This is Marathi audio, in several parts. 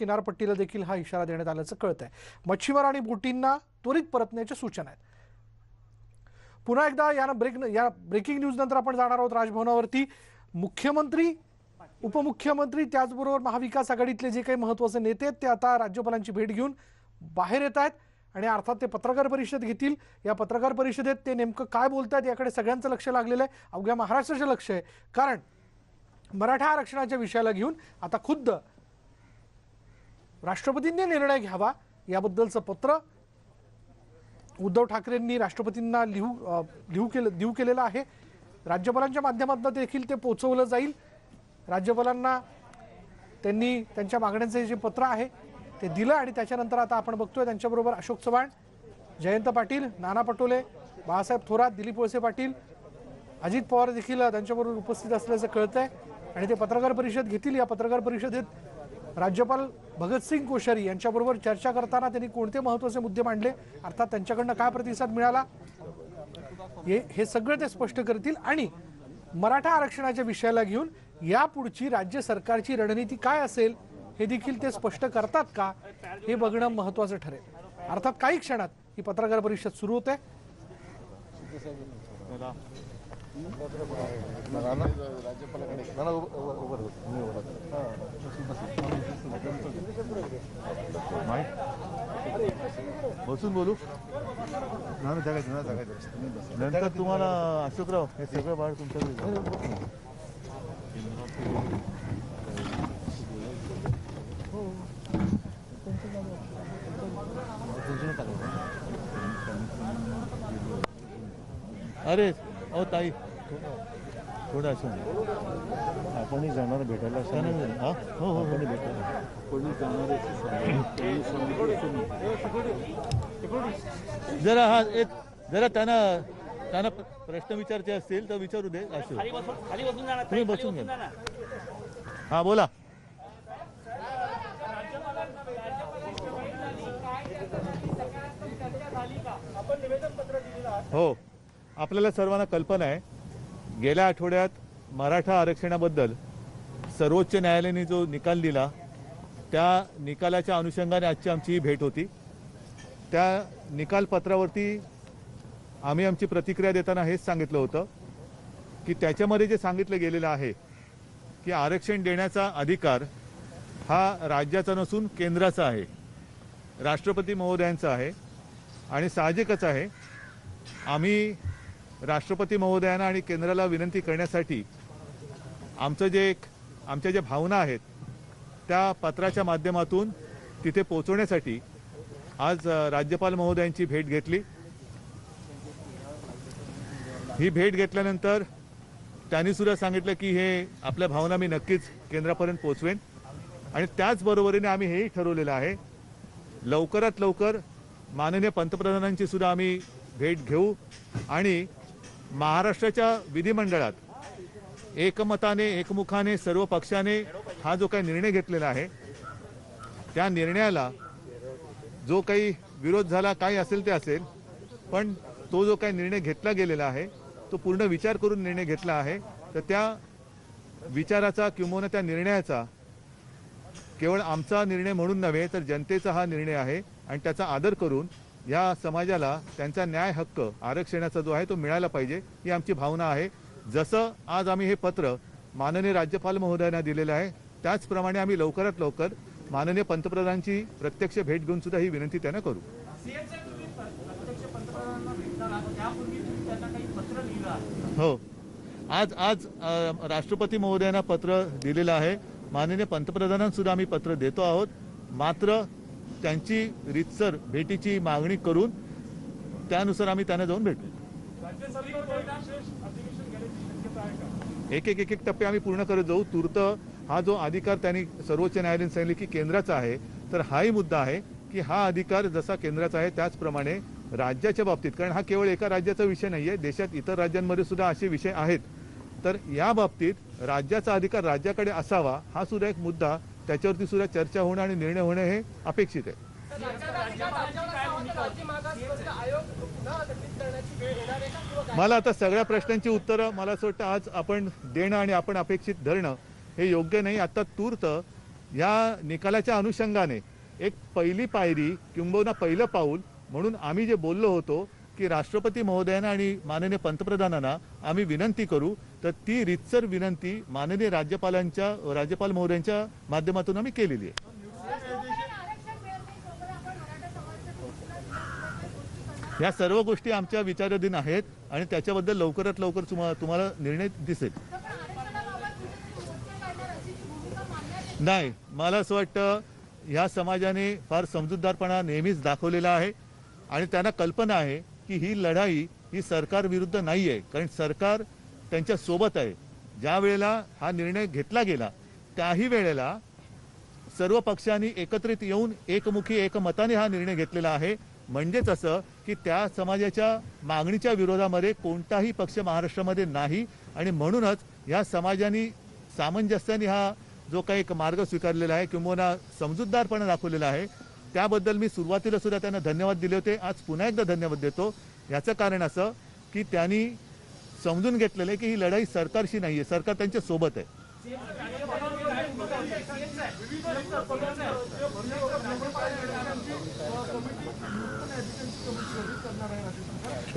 किनारपट्टीला देखील हा इशारा देण्यात आल्याचं कळत आहे मच्छीमार आणि बोटींना त्वरित परतण्याच्या सूचना आहेत. पुन्हा एकदा या ब्रेक या ब्रेकिंग न्यूज नंतर आपण जाणार आहोत राजभवनावरती. मुख्यमंत्री उपमुख्यमंत्री त्याचबरोबर महाविकास आघाडीतले जे काही महत्त्वाचे नेते आहेत ते आता राज्यपालांची भेट घेऊन बाहेर येत आहेत आणि अर्थात ते पत्रकार परिषद घेतील. या पत्रकार परिषदेत ते नेमकं काय बोलतात याकडे सगळ्यांचं लक्ष लागलेलं आहे. अवघ्या महाराष्ट्राचं लक्ष आहे. कारण मराठा आरक्षणाच्या विषयाला घेऊन आता खुद्द राष्ट्रपतींनी निर्णय घ्यावा याबद्दलचं पत्र उद्धव ठाकरेंनी राष्ट्रपतींना लिहू लिहू केलं देऊ केलेलं आहे. राज्यपालांच्या माध्यमातून देखील ते पोचवलं जाईल. राज्यपालांना त्यांनी त्यांच्या मागण्यांचं जे पत्र आहे ते दिलं आणि त्याच्यानंतर आता आपण बघतोय त्यांच्याबरोबर अशोक चव्हाण जयंत पाटील नाना पटोले बाळासाहेब थोरात दिलीप वळसे पाटील अजित पवार देखील त्यांच्याबरोबर उपस्थित असल्याचं कळतंय. आणि ते पत्रकार परिषद घेतील. या पत्रकार परिषदेत राज्यपाल भगतसिंग कोश्यारी यांच्याबरोबर चर्चा करताना त्यांनी कोणते महत्त्वाचे मुद्दे मांडले? अर्थात त्यांच्याकडनं काय प्रतिसाद मिळाला? हे हे सगळं ते स्पष्ट करतील. आणि मराठा आरक्षणाच्या विषयाला घेऊन यापुढची राज्य सरकारची रणनीती काय असेल हे देखील ते स्पष्ट करतात का? हे बघणं महत्त्वाचं ठरेल. अर्थात काही क्षणात ही पत्रकार परिषद सुरू होते. बसून बोलू नंतर तुम्हाला अशोकराव हे सगळं बाळ तुमच्याकडे अरे अहो ताई. थोडं असं आपणही जाणार भेटायला हा? हो हो हो. भेटा कोणी जाणार जरा हा एक जरा त्यांना त्यांना प्रश्न विचारचे असतील तर विचारू दे. अशोक खाली बसून खाली बसून जाणार. तुम्ही बसून घ्या. हा बोला. हो. आपल्याला सर्वांना कल्पना आहे. गेल्या आठवड्यात मराठा आरक्षणाबद्दल सर्वोच्च न्यायालयाने जो निकाल दिला त्या निकालाच्या अनुषंगाने आजची आमची ही भेट होती. त्या निकालपत्रावरती आम्ही आमची प्रतिक्रिया देताना हेच सांगितलं होतं की त्याच्यामध्ये जे सांगितलं गेलेलं आहे की आरक्षण देण्याचा अधिकार हा राज्याचा नसून केंद्राचा आहे राष्ट्रपती महोदयांचा आहे आणि साहजिकच आहे. आम्ही राष्ट्रपती महोदयांना आणि केंद्राला विनंती करण्यासाठी आमचं जे एक आमच्या ज्या भावना आहेत त्या पत्राच्या माध्यमातून तिथे पोहोचवण्यासाठी आज राज्यपाल महोदयांची भेट घेतली. ही भेट घेतल्यानंतर त्यांनी सुद्धा सांगितलं की हे आपल्या भावना मी नक्कीच केंद्रापर्यंत पोचवेन आणि त्याचबरोबरीने आम्ही हेही ठरवलेलं आहे लवकरात लवकर माननीय पंतप्रधानांची सुद्धा आम्ही भेट घेऊ आणि महाराष्ट्राच्या विधिमंडळात एकमताने एकमुखाने सर्व पक्षाने हा जो काही निर्णय घेतलेला आहे त्या निर्णयाला जो काही विरोध झाला काही असेल ते असेल पण तो जो काही निर्णय घेतला गेलेला आहे तो पूर्ण विचार करून निर्णय घेतला आहे तर त्या विचाराचा किंवा त्या निर्णयाचा केवळ आमचा निर्णय म्हणून नव्हे तर जनतेचा हा निर्णय आहे आणि त्याचा आदर करून या समाजाला त्यांचा न्याय हक्क आरक्षणाचा जो आहे तो मिळाला पाहिजे ही आमची भावना आहे. जसं आज आम्ही हे पत्र माननीय राज्यपाल महोदयांना दिलेलं आहे त्याचप्रमाणे आम्ही लवकरात लवकर माननीय पंतप्रधानांची प्रत्यक्ष भेट घेऊन सुद्धा ही विनंती त्यांना करू. हो. आज आज राष्ट्रपती महोदयांना पत्र दिलेलं आहे. माननीय पंतप्रधानांसुद्धा आम्ही पत्र देतो आहोत. मात्र त्यांची रितसर भेटीची मागणी करून त्यानुसार आम्ही त्यांना जाऊन भेटू. एक एक एक एक टप्पे आम्ही पूर्ण करत जाऊ. तूर्त हा जो अधिकार त्यांनी सर्वोच्च न्यायालयाने सांगितले की केंद्राचा आहे तर हाही मुद्दा आहे की हा अधिकार जसा केंद्राचा आहे त्याचप्रमाणे राज्याच्या बाबतीत कारण हा केवळ एका राज्याचा विषय नाही आहे देशात इतर राज्यांमध्ये सुद्धा असे विषय आहेत. तर या बाबतीत राज्याचा अधिकार राज्याकडे असावा हा सुद्धा एक मुद्दा त्याच्यावरती सुद्धा चर्चा होणं आणि निर्णय होणं हे अपेक्षित आहे. मला आता सगळ्या प्रश्नांची उत्तरं मला असं वाटतं आज आपण देणं आणि आपण अपेक्षित धरणं हे योग्य नाही. आता तूर्त या निकालाच्या अनुषंगाने एक पहिली पायरी किंबहुना पहिलं पाऊल म्हणून आम्ही जे बोललो होतो की राष्ट्रपती महोदयांना आणि माननीय पंतप्रधानांना आम्ही विनंती करू तर ती रितसर विनंती माननीय राज्यपालांच्या राज्यपाल महोदयांच्या माध्यमातून आम्ही केलेली आहे. या सर्व गोष्टी आमच्या विचाराधीन आहेत आणि त्याच्याबद्दल लवकरात लवकर तुम्हाला तुम्हाला निर्णय दिसेल. नाही मला असं वाटतं ह्या समाजाने फार समजूतदारपणा नेहमीच दाखवलेला आहे आणि त्यांना कल्पना आहे की ही लढाई ही सरकार विरुद्ध नाही आहे कारण सरकार त्यांच्यासोबत आहे. ज्या वेळेला हा निर्णय घेतला गेला त्याही वेळेला सर्व पक्षांनी एकत्रित येऊन एकमुखी एकमताने हा निर्णय घेतलेला आहे. म्हणजेच असं की त्या समाजाच्या मागणीच्या विरोधामध्ये कोणताही पक्ष महाराष्ट्रामध्ये नाही आणि म्हणूनच ह्या समाजाने सामंजस्याने हा जो काही एक मार्ग स्वीकारलेला आहे किंबहुना समजूतदारपणा दाखवलेला आहे त्याबद्दल मी सुरुवातीला सुद्धा त्यांना धन्यवाद दिले होते. आज पुन्हा एकदा धन्यवाद देतो. याचं कारण असं की त्यांनी समजून घेतलेलं आहे की ही लढाई सरकारशी नाही आहे सरकार त्यांच्यासोबत आहे.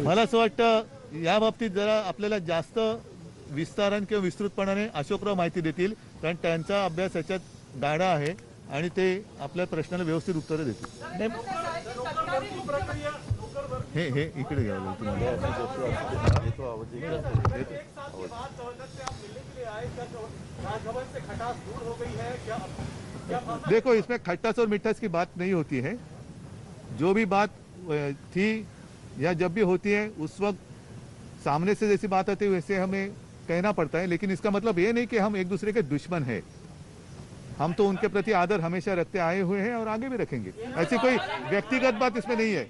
मला असं वाटतं या बाबतीत जरा आपल्याला जास्त विस्तारण किंवा विस्तृतपणाने अशोकराव माहिती देतील कारण त्यांचा अभ्यास याच्यात गाडा आहे. आणि ते व्यवस्थित उत्तरं हे इकडे देखो, इसमें खट्टास और मिठास की बात नहीं होती है। जो भी बात थी या जब भी होती है, उस वक्त सामने से जैसी बात आती है, वैसे हमें कहना पड़ता है, लेकिन इसका मतलब ये नहीं कि हम एक दूसरे के दुश्मन है। हम तो उनके प्रति आदर हमेशा रखते आए हुए हैं और आगे भी रखेंगे। ऐसी कोई व्यक्तिगत बात इसमें नहीं है।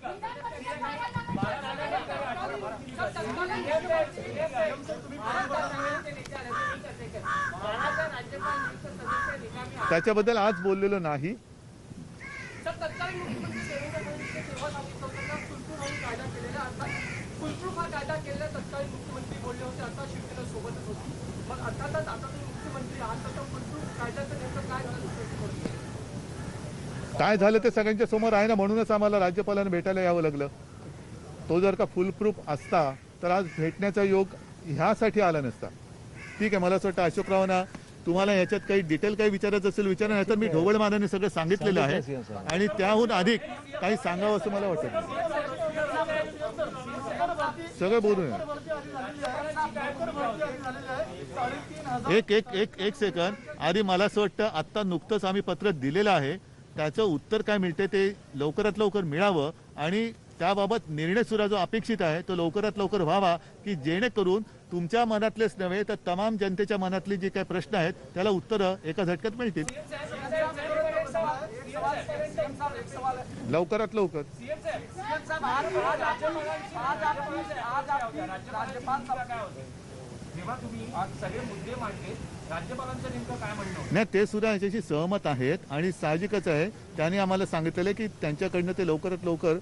त्याच्याबद्दल आज बोललेलो नाही काय झालं ते सगळ्यांच्या समोर आहे ना? म्हणूनच आम्हाला राज्यपालांना भेटायला यावं लागलं. तो जर का फुल प्रूफ असता तर आज भेटण्याचा योग ह्यासाठी आला नसता. ठीक आहे मला असं वाटतं अशोकरावांना तुम्हाला याच्यात काही डिटेल काही विचारायचं असेल विचारा नाही तर मी ढोबळ मानाने सगळं सांगितलेलं आहे. आणि त्याहून अधिक काही सांगावं असं मला वाटत. सगळं बोलूया एक एक एक एक सेकंद आधी मला असं वाटतं आत्ता नुकतंच आम्ही पत्र दिलेलं आहे. त्याचं उत्तर काय मिळते ते लवकरात लवकर मिळावं आणि त्याबाबत निर्णय सुद्धा जो अपेक्षित आहे तो लवकरात लवकर व्हावा की जेणेकरून तुमच्या मनातलेच नव्हे तर तमाम जनतेच्या मनातले जे काही प्रश्न आहेत त्याला उत्तरं एका झटक्यात मिळतील. लवकरात लवकर. जेव्हा तुम्ही आज सगळे मुद्दे मांडले राज्यपालांचं नेमकं काय म्हणणं होतं? नाही ते सुद्धा याच्याशी सहमत आहेत आणि साहजिकच आहे. त्यांनी आम्हाला सांगितलेलं की त्यांच्याकडनं ते लवकरात लवकर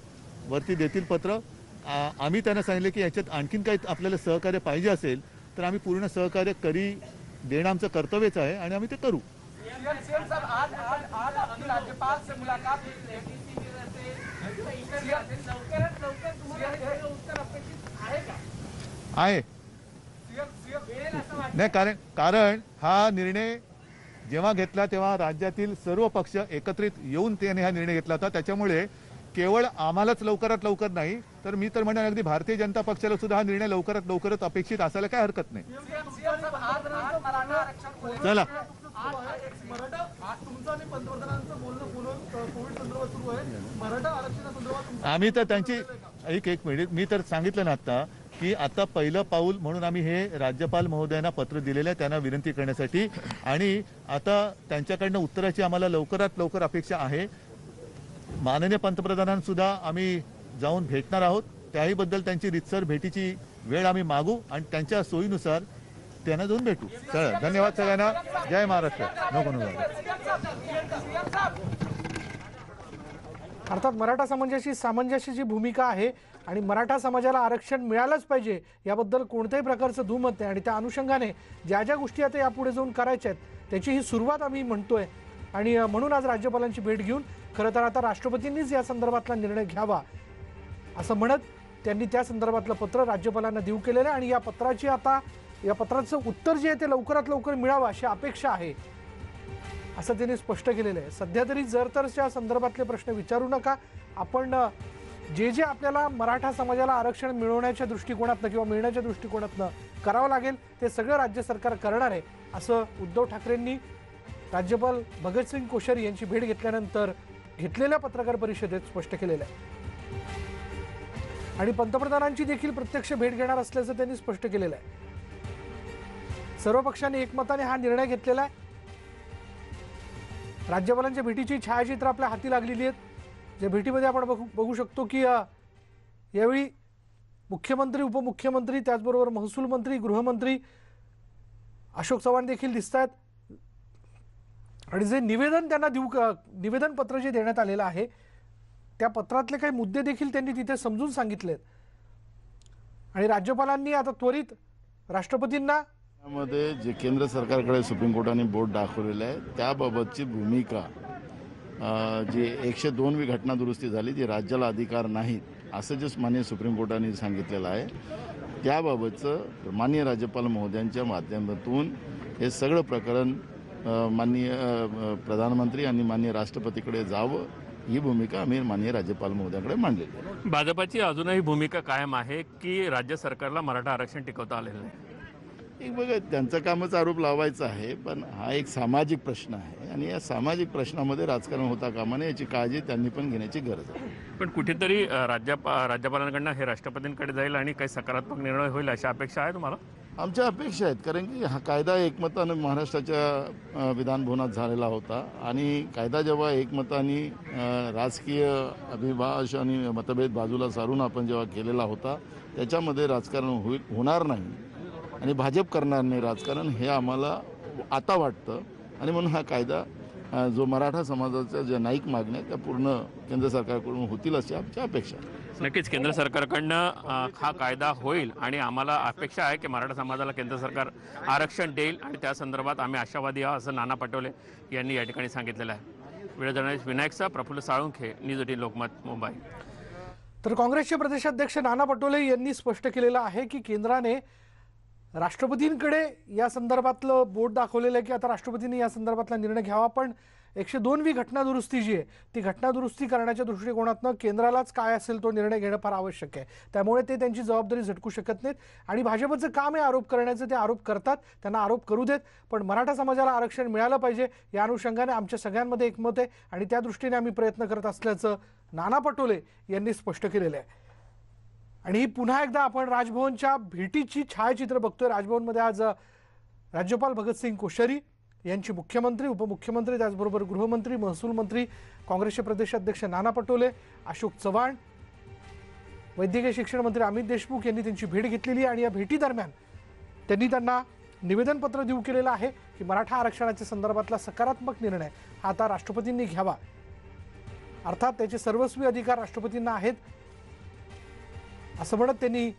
वरती देतील पत्र. आ- आम्ही त्यांना सांगितलं की याच्यात आणखीन काही आपल्याला सहकार्य पाहिजे असेल तर आम्ही पूर्ण सहकार्य करी देणं आमचं कर्तव्यच आहे आणि आम्ही ते करू. सीएम सीएम साहब आज आज आज आपकी राज्यपाल से मुलाकात हुई लवकरात लवकर तुम्हाला उत्तर अपेक्षित आहे का आहे सीएम सीएम मिळेल असं वाटतं नाही कारण कारण हा निर्णय जेव्हा घेतला तेव्हा राज्यातील सर्व पक्ष एकत्रित येऊन त्याने हा निर्णय घेतला होता. त्याच्यामुळे केवळ आम्हालाच लवकरात लवकर नाही तर मी तर म्हणेन अगदी भारतीय जनता पक्षाला सुद्धा हा निर्णय लवकरात लवकरच अपेक्षित असायला काय हरकत नाही. चला. आम्ही तर त्यांची एक एक मिनिट. मी तर सांगितलं ना आता की आता पहिलं पाऊल म्हणून आम्ही हे राज्यपाल महोदयांना पत्र दिलेलं आहे त्यांना विनंती करण्यासाठी. आणि आता त्यांच्याकडनं उत्तराची आम्हाला लवकरात लवकर अपेक्षा आहे. माननीय पंतप्रधानांसुद्धा आम्ही जाऊन भेटणार आहोत. त्याही बद्दल त्यांची रितसर भेटीची वेळ आम्ही मागू आणि त्यांच्या सोयीनुसार त्यांना जाऊन भेटू. चला धन्यवाद सगळ्यांना. जय महाराष्ट्र. नको नको. अर्थात मराठा समाजाची सामंजस्याची भूमिका आहे आणि मराठा समाजाला आरक्षण मिळालंच पाहिजे याबद्दल कोणत्याही प्रकारचं दुमत नाही. आणि त्या अनुषंगाने ज्या ज्या गोष्टी आता यापुढे जाऊन करायच्या आहेत त्याची ही सुरुवात आम्ही म्हणतोय. आणि म्हणून आज राज्यपालांची भेट घेऊन खरं तर आता राष्ट्रपतींनीच या संदर्भातला निर्णय घ्यावा असं म्हणत त्यांनी त्या संदर्भातलं पत्र राज्यपालांना देऊ केलेलं आहे. आणि या पत्राची आता या पत्राचं उत्तर जे आहे ते लवकरात लवकर मिळावं अशी अपेक्षा आहे. असं त्यांनी स्पष्ट केलेलं आहे. सध्या तरी जर तरच्या संदर्भातले प्रश्न विचारू नका. आपण जे जे आपल्याला मराठा समाजाला आरक्षण मिळवण्याच्या दृष्टिकोनातनं किंवा मिळण्याच्या दृष्टिकोनातनं करावं लागेल ते सगळं राज्य सरकार करणार आहे असं उद्धव ठाकरेंनी राज्यपाल भगतसिंग कोश्यारी यांची भेट घेतल्यानंतर घेतलेल्या पत्रकार परिषदेत स्पष्ट केलेलं आहे. आणि पंतप्रधानांची देखील प्रत्यक्ष भेट घेणार असल्याचं त्यांनी स्पष्ट केलेलं आहे. सर्व पक्षांनी एकमताने हा निर्णय घेतलेला आहे. राज्यपालांच्या भेटीची छायाचित्र आपल्या हाती लागलेली आहेत. ज्या भेटीमध्ये आपण बघू बघू शकतो की यावेळी मुख्यमंत्री उपमुख्यमंत्री त्याचबरोबर महसूल मंत्री गृहमंत्री अशोक चव्हाण देखील दिसत आहेत आणि जे निवेदन त्यांना देऊ निवेदन पत्र जे देण्यात आलेलं आहे त्या पत्रातले काही मुद्दे देखील त्यांनी तिथे समजून सांगितलेत. आणि राज्यपालांनी आता त्वरित राष्ट्रपतींना त्यामध्ये जे केंद्र सरकारकडे सुप्रीम कोर्टाने बोर्ड दाखवलेलं आहे त्याबाबतची भूमिका जी एकशे दोनवी घटना दुरुस्ती झाली जी राज्याला अधिकार नाहीत असं जे माननीय सुप्रीम कोर्टाने सांगितलेलं आहे त्याबाबतचं माननीय राज्यपाल महोदयांच्या माध्यमातून हे सगळं प्रकरण माननीय प्रधानमंत्री आणि माननीय राष्ट्रपतीकडे जावं ही भूमिका आम्ही माननीय राज्यपाल महोदयाकडे मांडलेली भाजपाची अजूनही भूमिका कायम आहे की राज्य सरकारला मराठा आरक्षण टिकवता आलेलं नाही. एक बघा त्यांचं कामच आरोप लावायचा आहे पण हा एक सामाजिक प्रश्न आहे आणि या सामाजिक प्रश्नामध्ये राजकारण होता कामा नये याची काळजी त्यांनी पण घेण्याची गरज आहे. पण कुठेतरी राज्यपा राज्यपालांकडनं हे राष्ट्रपतींकडे जाईल आणि काही सकारात्मक निर्णय होईल अशी अपेक्षा आहे तुम्हाला? आमच्या अपेक्षा आहेत कारण की हा कायदा एकमतानं महाराष्ट्राच्या विधानभवनात झालेला होता आणि कायदा जेव्हा एकमताने राजकीय अभिभाष आणि मतभेद बाजूला सारून आपण जेव्हा केलेला होता त्याच्यामध्ये राजकारण होईल होणार नाही. आणि भाजप करणार नाही राजकारण हे आम्हाला आता वाटतं. आणि म्हणून हा कायदा जो मराठा समाजाच्या ज्या नाईक मागण्या त्या पूर्ण केंद्र सरकारकडून होतील अशी आमची अपेक्षा नक्कीच केंद्र सरकारकडनं हा कायदा होईल आणि आम्हाला अपेक्षा आहे की मराठा समाजाला केंद्र सरकार आरक्षण देईल आणि त्या संदर्भात आम्ही आशावादी आहोत असं नाना पटोले यांनी या ठिकाणी सांगितलेलं आहे. वेळ जर्नलिस्ट विनायकचा प्रफुल्ल साळुंखे न्यूज एटीन लोकमत मुंबई. तर काँग्रेसचे प्रदेशाध्यक्ष नाना पटोले यांनी स्पष्ट केलेलं आहे की केंद्राने राष्ट्रपतींकडे या संदर्भातलं बोट दाखवलेलं आहे की आता राष्ट्रपतींनी या संदर्भातला निर्णय घ्यावा पण एकशे दोनवी घटनादुरुस्ती जी आहे ती घटनादुरुस्ती करण्याच्या दृष्टिकोनातनं केंद्रालाच काय असेल तो निर्णय घेणं फार आवश्यक आहे. त्यामुळे ते त्यांची जबाबदारी झटकू शकत नाहीत आणि भाजपचं काम आहे आरोप करण्याचं ते आरोप करतात त्यांना आरोप करू देत पण मराठा समाजाला आरक्षण मिळालं पाहिजे या अनुषंगाने आमच्या सगळ्यांमध्ये एकमत आहे आणि त्या दृष्टीने आम्ही प्रयत्न करत असल्याचं नाना पटोले यांनी स्पष्ट केलेलं आहे. आणि ही पुन्हा एकदा आपण राजभवनच्या भेटीची छायाचित्र बघतोय. राजभवनमध्ये आज राज्यपाल भगतसिंग कोश्यारी यांची मुख्यमंत्री उपमुख्यमंत्री त्याचबरोबर गृहमंत्री महसूल मंत्री काँग्रेसचे प्रदेशाध्यक्ष नाना पटोले अशोक चव्हाण वैद्यकीय शिक्षण मंत्री अमित देशमुख यांनी त्यांची भेट घेतलेली आहे. आणि या भेटीदरम्यान त्यांनी त्यांना निवेदनपत्र देऊ केलेलं आहे की मराठा आरक्षणाच्या संदर्भातला सकारात्मक निर्णय हा आता राष्ट्रपतींनी घ्यावा. अर्थात त्याचे सर्वस्वी अधिकार राष्ट्रपतींना आहेत. असं म्हणत त्यांनी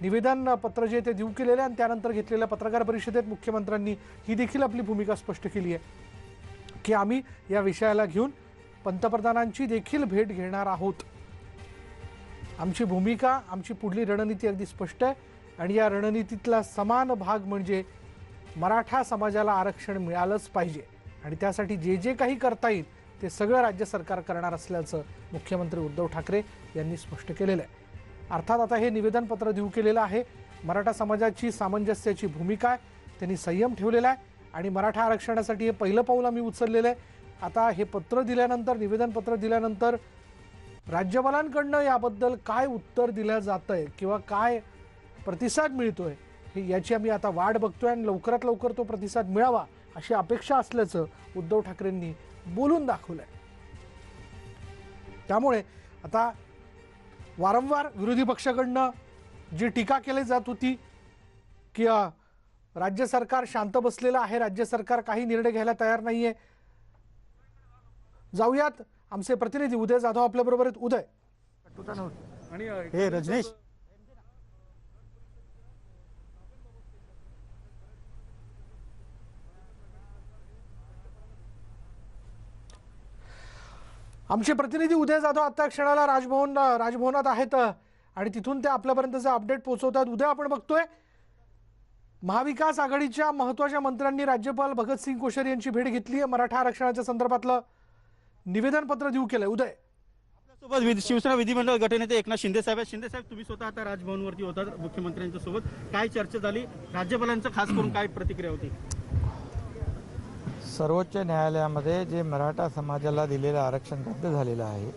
निवेदन पत्र जे ते देऊ केलेलं आणि त्यानंतर घेतलेल्या पत्रकार परिषदेत मुख्यमंत्र्यांनी ही देखील आपली भूमिका स्पष्ट केली आहे की आम्ही या विषयाला घेऊन पंतप्रधानांची देखील भेट घेणार आहोत. आमची भूमिका आमची पुढली रणनीती अगदी स्पष्ट आहे आणि या रणनीतीतला समान भाग म्हणजे मराठा समाजाला आरक्षण मिळालंच पाहिजे आणि त्यासाठी जे जे काही करता येईल ते सगळं राज्य सरकार करणार असल्याचं मुख्यमंत्री उद्धव ठाकरे यांनी स्पष्ट केलेलं आहे. अर्थात आता हे निवेदनपत्र देऊ केलेलं आहे. मराठा समाजाची सामंजस्याची भूमिका आहे. त्यांनी संयम ठेवलेला आहे. आणि मराठा आरक्षणासाठी हे पहिलं पाऊल आम्ही उचललेलं आहे. आता हे पत्र दिल्यानंतर निवेदनपत्र दिल्यानंतर राज्यपालांकडनं याबद्दल काय उत्तर दिलं जात आहे किंवा काय प्रतिसाद मिळतोय हे याची आम्ही आता वाट बघतोय आणि लवकरात लवकर तो प्रतिसाद मिळावा अशी अपेक्षा असल्याचं उद्धव ठाकरेंनी बोलून दाखवलंय. त्यामुळे आता वारंवार विरोधी पक्षाकडनं जी टीका केली जात होती की राज्य सरकार शांत बसलेलं आहे राज्य सरकार काही निर्णय घ्यायला तयार नाहीये. जाऊयात. आमचे प्रतिनिधी उदय जाधव आपल्याबरोबर आहेत. उदय. हे रजनीश आमचे प्रतिनिधी उदय जाधव आता क्षणाला राजभवन राजभवनात आहेत आणि तिथून ते आपल्यापर्यंतचे अपडेट पोहोचवतात. उद्या आपण बघतोय महाविकास आघाडीच्या महत्त्वाच्या मंत्र्यांनी राज्यपाल भगतसिंग कोश्यारी यांची भेट घेतली आहे. मराठा आरक्षणाच्या संदर्भातलं निवेदन पत्र देऊ केलंय. उदय. सोबत शिवसेना विधिमंडळ गटनेते एकनाथ शिंदे साहेब शिंदे साहेब तुम्ही स्वतः आता राजभवनवरती होता मुख्यमंत्र्यांच्या सोबत. काय चर्चा झाली? राज्यपालांचं खास करून काय प्रतिक्रिया होती? सर्वोच्च न्यायालयामध्ये जे मराठा समाजाला दिलेलं आरक्षण रद्द झालेलं आहे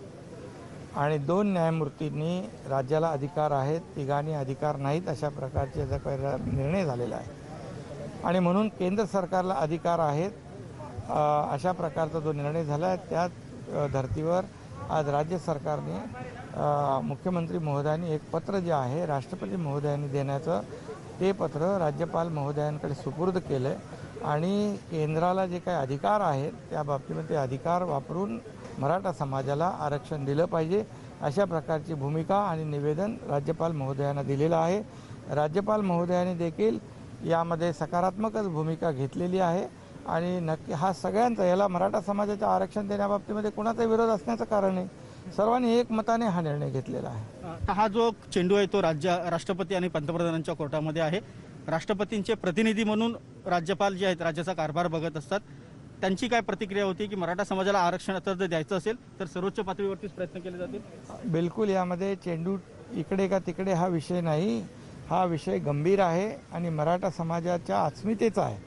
आणि दोन न्यायमूर्तींनी राज्याला अधिकार आहेत तिघांनी अधिकार नाहीत अशा प्रकारचे जो निर्णय झालेला आहे. आणि म्हणून केंद्र सरकारला अधिकार आहेत अशा प्रकारचा जो निर्णय झाला आहे त्याच धर्तीवर आज राज्य सरकारने मुख्यमंत्री महोदयांनी एक पत्र जे आहे राष्ट्रपती महोदयांनी देण्याचं ते पत्र राज्यपाल महोदयांकडे सुपूर्द केलं आहे आणि केंद्राला जे काही अधिकार आहेत त्या बाबतीमध्ये ते अधिकार वापरून मराठा समाजाला आरक्षण दिलं पाहिजे अशा प्रकारची भूमिका आणि निवेदन राज्यपाल महोदयांना दिलेलं आहे. राज्यपाल महोदयांनी देखील यामध्ये सकारात्मकच भूमिका घेतलेली आहे आणि नक्की हा सगळ्यांचा याला मराठा समाजाच्या आरक्षण देण्याबाबतीमध्ये कोणाचा विरोध असण्याचं कारण नाही सर्वांनी एकमताने हा निर्णय घेतलेला आहे. हा जो चेंडू आहे तो राज्य राष्ट्रपती आणि पंतप्रधानांच्या कोर्टामध्ये आहे. राष्ट्रपतींचे प्रतिनिधी म्हणून राज्यपाल जे आहेत राज्याचा कारभार बघत असतात. त्यांची काय प्रतिक्रिया होती की मराठा समाजाला आरक्षण जर द्यायचं असेल तर सर्वोच्च पातळीवरतीच प्रयत्न केले जातील? बिलकुल यामध्ये चेंडू इकडे का तिकडे हा विषय नाही. हा विषय गंभीर आहे आणि मराठा समाजाच्या अस्मितेचा आहे.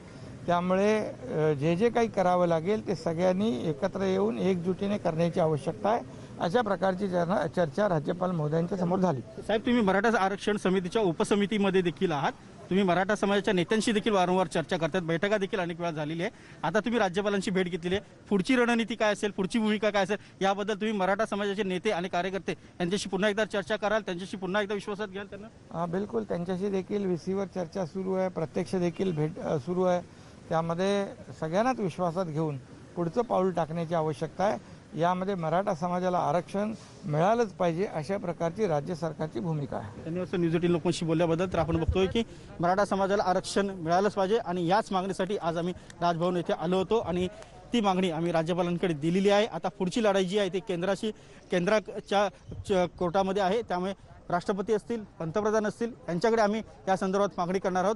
त्यामुळे जे जे काही करावं लागेल ते सगळ्यांनी एकत्र येऊन एकजुटीने करण्याची आवश्यकता आहे. अशा प्रकारची चर्चा राज्यपाल महोदयांच्या समोर झाली. साहेब तुम्ही मराठा आरक्षण समितीच्या उपसमितीमध्ये देखील आहात. तुम्ही मराठा समाजाच्या नेत्यांशी देखील वारंवार चर्चा करतात. बैठका देखील अनेक वेळा झालेली आहे. आता तुम्ही राज्यपालांची भेट घेतलेली आहे. पुढची रणनीती काय असेल? पुढची भूमिका काय असेल? याबद्दल तुम्ही मराठा समाजाचे नेते आणि कार्यकर्ते यांच्याशी पुन्हा एकदा चर्चा कराल. त्यांच्याशी पुन्हा एकदा विश्वासात घ्याल त्यांना? बिलकुल. त्यांच्याशी देखील व्ही चर्चा सुरू आहे. प्रत्यक्ष देखील भेट सुरू आहे. त्यामध्ये सगळ्यांनाच विश्वासात घेऊन पुढचं पाऊल टाकण्याची आवश्यकता आहे. यामध्ये मराठा समाजाला आरक्षण मिळालंच पाहिजे अशा प्रकारची राज्य सरकारची भूमिका आहे. त्यांनी असं न्यूज एटीन लोकांशी बोलल्याबद्दल तर आपण बघतोय की मराठा समाजाला आरक्षण मिळालंच पाहिजे आणि याच मागणीसाठी आज आम्ही राजभवन येथे आलो होतो आणि ती मागणी आम्ही राज्यपालांकडे दिलेली आहे. आता पुढची लढाई जी आहे ती केंद्राशी केंद्राच्या च- कोर्टामध्ये आहे. त्यामुळे राष्ट्रपती असतील पंतप्रधान असतील यांच्याकडे आम्ही या संदर्भात मागणी करणार आहोत.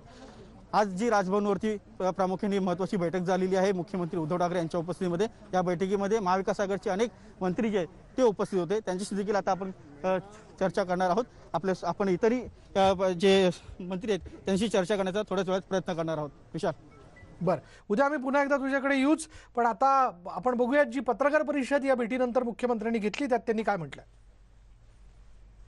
आज जी राजभवनवरती प्र- प्रामुख्याने महत्त्वाची बैठक झालेली आहे मुख्यमंत्री उद्धव ठाकरे यांच्या उपस्थितीमध्ये या बैठकीमध्ये महाविकास आघाडीचे अनेक मंत्री जे आहेत ते उपस्थित होते. त्यांच्याशी देखील आता आपण चर्चा करणार आहोत. आपले आपण इतरही जे मंत्री आहेत त्यांशी चर्चा करण्याचा थोड्याच वेळात प्रयत्न करणार आहोत. विशाल. बरं. उद्या आम्ही पुन्हा एकदा तुझ्याकडे येऊच पण आता आपण बघूयात जी पत्रकार परिषद या भेटीनंतर मुख्यमंत्र्यांनी घेतली त्यात त्यांनी काय म्हटलं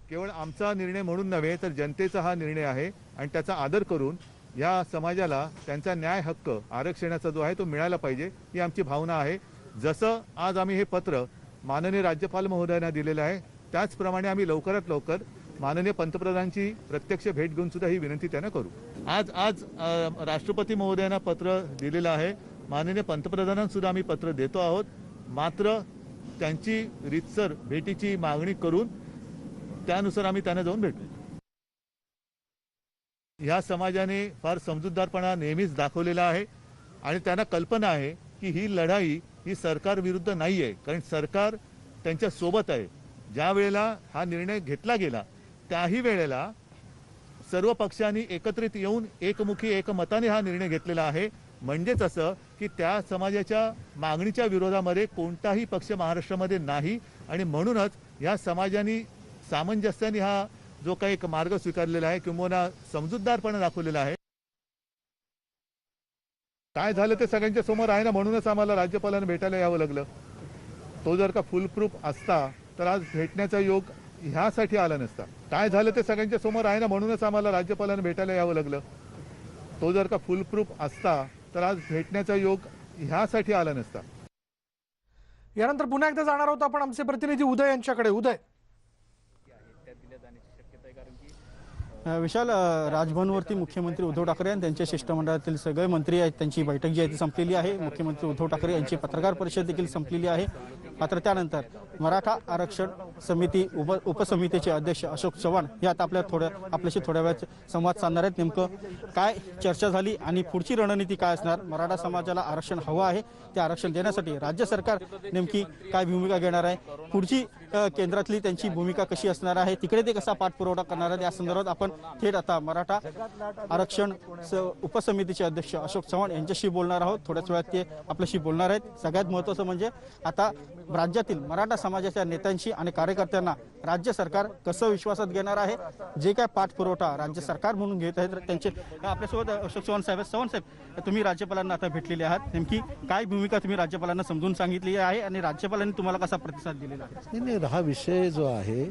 केवळ आमचा निर्णय म्हणून नव्हे तर जनतेचा हा निर्णय आहे. आणि त्याचा आदर करून या समाजाला त्यांचा न्याय हक्क आरक्षणाचा जो आहे तो मिळाला पाहिजे ही आमची भावना आहे. जसं आज आम्ही हे पत्र माननीय राज्यपाल महोदयांना दिलेलं आहे त्याचप्रमाणे आम्ही लवकरात लवकर माननीय पंतप्रधानांची प्रत्यक्ष भेट घेऊन सुद्धा ही विनंती त्यांना करू. आज आज राष्ट्रपती महोदयांना पत्र दिलेलं आहे. माननीय पंतप्रधानांना सुद्धा आम्ही पत्र देतो आहोत. मात्र त्यांची रितसर भेटीची मागणी करून त्यानुसार आम्ही त्यांना जाऊन भेटू. ह्या समाजाने फार समजूतदारपणा नेहमीच दाखवलेला आहे आणि त्यांना कल्पना आहे की ही लढाई ही सरकार विरुद्ध नाही आहे कारण सरकार त्यांच्यासोबत आहे. ज्या वेळेला हा निर्णय घेतला गेला त्याही वेळेला सर्व पक्षांनी एकत्रित येऊन एकमुखी एकमताने हा निर्णय घेतलेला आहे. म्हणजेच असं की त्या समाजाच्या मागणीच्या विरोधामध्ये कोणताही पक्ष महाराष्ट्रामध्ये नाही आणि म्हणूनच या समाजाने सामंजस्याने हा जो काही एक मार्ग स्वीकारलेला आहे किंवा समजूतदारपणे दाखवलेला आहे. काय झालं ते सगळ्यांच्या समोर आहे ना म्हणूनच आम्हाला राज्यपालांना भेटायला यावं लागलं. तो जर का फुलप्रूफ असता तर आज भेटण्याचा योग ह्यासाठी आला नसता. काय झालं ते सगळ्यांच्या समोर आहे ना म्हणूनच आम्हाला राज्यपालांना भेटायला यावं लागलं. तो जर का फुलप्रूफ असता तर आज भेटण्याचा योग ह्यासाठी आला नसता. यानंतर पुन्हा एकदा जाणार आहोत आपण आमचे प्रतिनिधी उदय यांच्याकडे. उदय. विशाल राजभवनवरती मुख्यमंत्री उद्धव ठाकरे आणि त्यांच्या शिष्टमंडळातील सगळे मंत्री आहेत. त्यांची बैठक जी आहे ती संपलेली आहे. मुख्यमंत्री उद्धव ठाकरे यांची पत्रकार परिषद देखील संपलेली आहे. मात्र त्यानंतर मराठा आरक्षण समिती उप उपसमितीचे अध्यक्ष अशोक चव्हाण हे आता आपल्या थोड्या आपल्याशी थोड्या वेळात संवाद साधणार आहेत. नेमकं काय चर्चा झाली आणि पुढची रणनीती काय असणार? मराठा समाजाला आरक्षण हवं आहे. ते आरक्षण देण्यासाठी राज्य सरकार नेमकी काय भूमिका घेणार आहे? पुढची केंद्रातली त्यांची भूमिका कशी असणार आहे? तिकडे ते कसा पाठपुरवठा करणार आहे? या संदर्भात आपण थेट आता मराठा आरक्षण उपसमितीचे अध्यक्ष अशोक चव्हाण यांच्याशी बोलणार आहोत. थोड्याच वेळात ते आपल्याशी बोलणार आहेत. सगळ्यात महत्त्वाचं म्हणजे आता राज्यातील मराठा समाजाच्या नेत्यांशी आणि कार्यकर्त्यांना राज्य सरकार कसं विश्वासात घेणार आहे? जे काय पाठपुरवठा राज्य सरकार म्हणून घेत आहेत त्यांचे आपल्यासोबत अशोक चव्हाण साहेब चव्हाण साहेब तुम्ही राज्यपालांना आता भेटलेले आहात. नेमकी काय भूमिका तुम्ही राज्यपालांना समजून सांगितली आहे आणि राज्यपालांनी तुम्हाला कसा प्रतिसाद दिलेला आहे? नाही नाही हा विषय जो आहे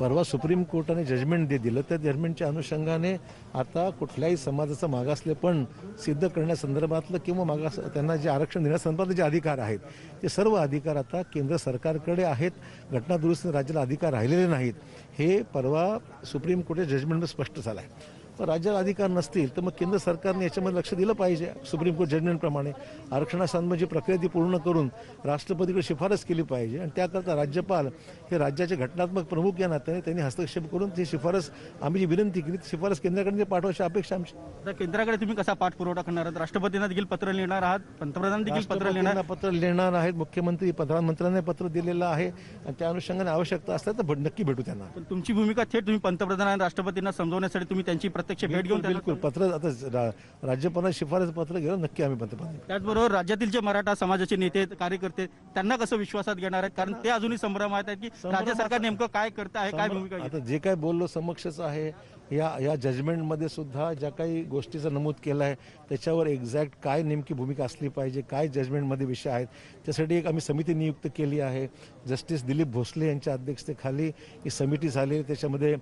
परवा सुप्रीम कोर्टाने जजमेंट दे दिलं त्या जजमेंटच्या अनुषंगाने आता कुठल्याही समाजाचं मागासलेपण सिद्ध करण्यासंदर्भातलं किंवा मागास त्यांना जे आरक्षण देण्यासंदर्भातले जे अधिकार आहेत ते सर्व अधिकार आता केंद्र सरकारकडे आहेत घटनादुरुस्ती राज्याला अधिकार राहिलेले नाहीत. हे परवा सुप्रीम कोर्टाच्या जजमेंटमध्ये स्पष्ट झालं आहे राज्याला अधिकार नसतील तर मग केंद्र सरकारने याच्यामध्ये लक्ष दिलं पाहिजे. सुप्रीम कोर्ट जजमेंटप्रमाणे आरक्षणासंबंधी प्रक्रिया ती पूर्ण करून राष्ट्रपतीकडे शिफारस केली पाहिजे. आणि त्याकरता राज्यपाल हे राज्याचे घटनात्मक प्रमुख या नात्याने त्यांनी हस्तक्षेप करून ती शिफारस आम्ही जी विनंती केली ती शिफारस केंद्राकडे ते पाठवायची अपेक्षा आमची. आता केंद्राकडे तुम्ही कसा पाठपुरवठा करणार आहात? राष्ट्रपतींना देखील पत्र लिहिणार आहात? पंतप्रधान देखील पत्र लिहिणार पत्र लिहिणार आहेत. मुख्यमंत्री प्रधानमंत्र्यांनी पत्र दिलेलं आहे. आणि त्या अनुषंगाने आवश्यकता असल्यास तर नक्की भेटू त्यांना. तुमची भूमिका थेट तुम्ही पंतप्रधान आणि राष्ट्रपतींना समजवण्यासाठी तुम्ही त्यांची प्रत्यक्ष भेट घेऊन बिलकुल पत्र आता राज्यपालांना शिफारस पत्र घेऊन नक्की आम्ही पंतप्रधान त्याचबरोबर राज्यातील जे मराठा समाजाचे नेते कार्यकर्ते त्यांना कसं विश्वासात घेणार आहेत? कारण ते अजूनही संभ्रमात आहेत की राज्य सरकार नेमकं काय करत आहे काय भूमिका? आता जे काय बोललो समक्षच आहे या या जजमेंटमध्ये सुद्धा ज्या काही गोष्टीचं नमूद केलं आहे त्याच्यावर एक्झॅक्ट काय नेमकी भूमिका असली पाहिजे काय जजमेंटमध्ये विषय आहेत त्यासाठी एक आम्ही समिती नियुक्त केली आहे. जस्टिस दिलीप भोसले यांच्या अध्यक्षतेखाली ही समिती झाली. त्याच्यामध्ये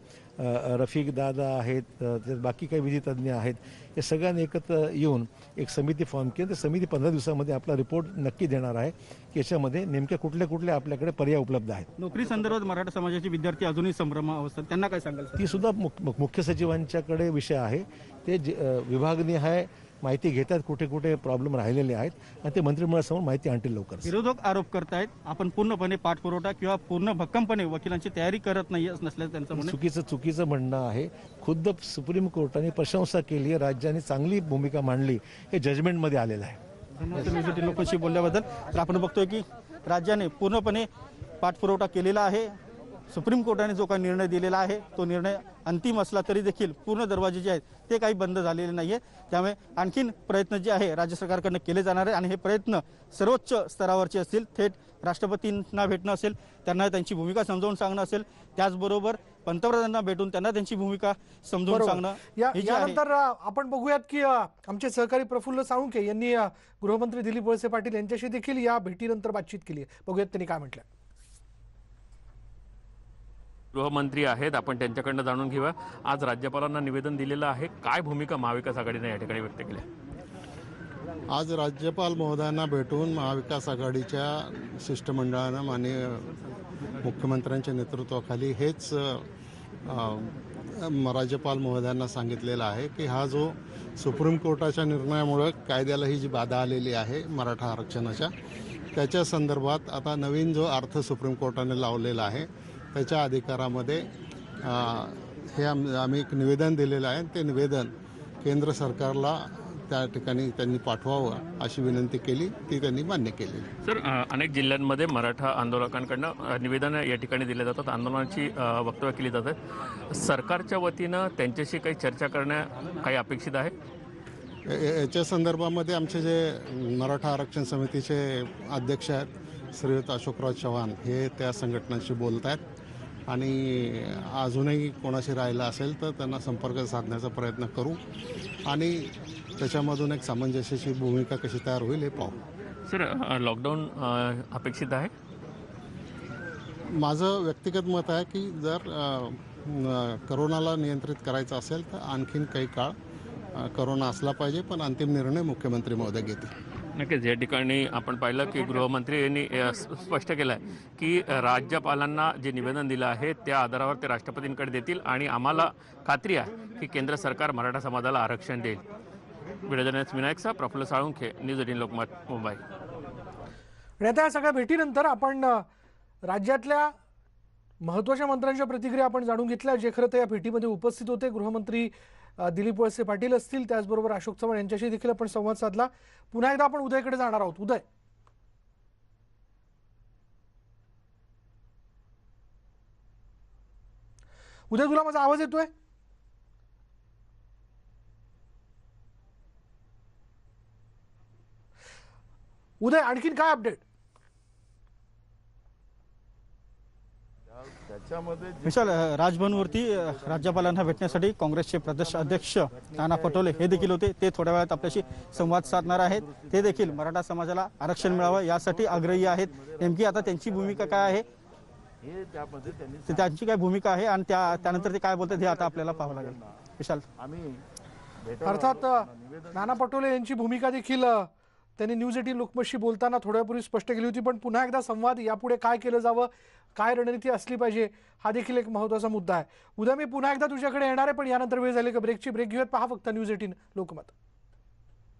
रफिक दादा आहेत बाकी काही विधितज्ञ आहेत. हे सगळ्यांनी एकत्र येऊन एक समिती फॉर्म केली. त्या समिती पंधरा दिवसामध्ये आपला रिपोर्ट नक्की देणार आहे की याच्यामध्ये नेमक्या कुठल्या कुठल्या आपल्याकडे पर्याय उपलब्ध आहेत. नोकरी संदर्भात मराठा समाजाचे विद्यार्थी अजूनही संभ्रमा अवस्थेत त्यांना काय सांगाल ती सुद्धा मुख- मुख- मुख्य सचिवांच्याकडे विषय आहे. ते जे- अ, विभागनिहाय माहिती घेतात कुठे कुठे प्रॉब्लेम राहिलेले आहेत आणि ते मंत्रिमंडळासमोर माहिती आणतील लवकरच. विरोधक आरोप करतायत आपण पूर्णपणे पाठपुरवठा किंवा पूर्ण भक्कमपणे वकिलांची तयारी करत नाही नसल्याचं त्यांचं आहे. चुकीचं चुकीचं म्हणणं आहे. खुद्द सुप्रीम कोर्टाने प्रशंसा केली आहे राज्याने चांगली भूमिका मांडली हे जजमेंटमध्ये आलेलं आहे. लोकांशी बोलल्याबद्दल. तर आपण बघतोय की राज्याने पूर्णपणे पाठपुरवठा केलेला आहे. सुप्रीम कोर्टाने जो काही निर्णय दिलेला आहे तो निर्णय अंतिम असला तरी देखील पूर्ण दरवाजे जे आहेत ते काही बंद झालेले नाहीये. त्यामुळे आणखीन प्रयत्न जे आहे राज्य सरकारकडनं केले जाणार आहे आणि हे प्रयत्न सर्वोच्च स्तरावरचे असतील थेट राष्ट्रपतींना भेटणं असेल त्यांना त्यांची भूमिका समजावून सांगणं असेल त्याचबरोबर पंतप्रधानांना भेटून त्यांना त्यांची भूमिका समजावून बरोबर. सांगणं आहे. यानंतर आपण बघूयात की आमचे सहकारी प्रफुल्ल साळुंखे यांनी गृहमंत्री दिलीप वळसे पाटील यांच्याशी देखील या भेटीनंतर बातचीत केली आहे. बघूयात त्यांनी काय म्हटलं गृहमंत्री आहेत. आपण त्यांच्याकडनं जाणून घेऊया. आज राज्यपालांना निवेदन दिलेलं आहे. काय भूमिका महाविकास आघाडीने या ठिकाणी व्यक्त केली आज राज्यपाल महोदयांना भेटून महाविकास आघाडीच्या शिष्टमंडळानं माननीय मुख्यमंत्र्यांच्या नेतृत्वाखाली हेच राज्यपाल महोदयांना सांगितलेलं आहे की हा जो सुप्रीम कोर्टाच्या निर्णयामुळं कायद्याला ही जी बाधा आलेली आहे मराठा आरक्षणाच्या त्याच्या संदर्भात आता नवीन जो अर्थ सुप्रीम कोर्टाने लावलेला आहे त्याच्या अधिकारामध्ये हे आम आम्ही एक निवेदन दिलेलं आहे. ते निवेदन केंद्र सरकारला त्या ठिकाणी त्यांनी पाठवावं अशी विनंती केली. ती त्यांनी मान्य केली. सर अनेक जिल्ह्यांमध्ये मराठा आंदोलकांकडनं निवेदनं या ठिकाणी दिले जातात. आंदोलनाची वक्तव्य केली जातात सरकारच्या वतीनं त्यांच्याशी काही चर्चा करण्या काही अपेक्षित आहे? याच्या संदर्भामध्ये आमचे जे मराठा आरक्षण समितीचे अध्यक्ष आहेत श्रीयुत अशोकराव चव्हाण हे त्या संघटनांशी बोलत आहेत आणि अजूनही कोणाशी राहिलं असेल तर त्यांना संपर्क साधण्याचा प्रयत्न करू. आणि त्याच्यामधून एक सामंजस्याची भूमिका कशी तयार होईल हे पाहू. सर लॉकडाऊन अपेक्षित आहे? माझं व्यक्तिगत मत आहे की जर करोनाला नियंत्रित करायचं असेल तर आणखीन काही काळ करोना असला पाहिजे पण अंतिम निर्णय मुख्यमंत्री महोदय घेतील. नक्कीच या ठिकाणी आपण पाहिलं की गृहमंत्री यांनी स्पष्ट केलं आहे की राज्यपालांना जे निवेदन दिलं आहे त्या आधारावर ते राष्ट्रपतींकडे देतील आणि आम्हाला खात्री आहे की केंद्र सरकार मराठा समाजाला आरक्षण देईल. व्हिडिओ जर्नलिस्ट विनायकचा प्रफुल्ल साळुंखे न्यूज एटीन लोकमत मुंबई. या सगळ्या भेटीनंतर आपण राज्यातल्या महत्त्वाच्या मंत्र्यांच्या प्रतिक्रिया आपण जाणून घेतल्या जे खरं तर या भेटीमध्ये उपस्थित होते गृहमंत्री दिलीप वळसे पाटील असतील त्याचबरोबर अशोक चव्हाण यांच्याशी देखील आपण संवाद साधला. पुन्हा एकदा आपण उदयकडे जाणार आहोत. उदय. उदय तुला माझा आवाज येतोय? उदय आणखीन काय अपडेट त्याच्यामध्ये विशाल राजभवनवरती राज्यपालांना भेटण्यासाठी काँग्रेसचे प्रदेश अध्यक्ष नाना पटोले हे देखील होते. ते थोड्या वेळात आपल्याशी संवाद साधणार आहेत. ते देखील मराठा समाजाला आरक्षण मिळावं यासाठी आग्रही आहेत. नेमकी आता त्यांची भूमिका काय आहे? हे त्यांची काय भूमिका आहे आणि त्या त्यानंतर ते काय बोलतात हे आता आपल्याला पाहावं लागेल. विशाल. अर्थात नाना पटोले यांची भूमिका देखील त्यांनी न्यूज एटीन लोकमतशी बोलताना थोड्यापूर्वी स्पष्ट केली होती पण पुन्हा एकदा संवाद यापुढे काय केलं जावं काय रणनीती असली पाहिजे हा देखील एक महत्त्वाचा मुद्दा आहे. उद्या मी पुन्हा एकदा तुझ्याकडे येणार आहे पण यानंतर वेळ झाली का ब्रेकची ब्रेक घेऊयात. पहा फक्त न्यूज एटीन लोकमत.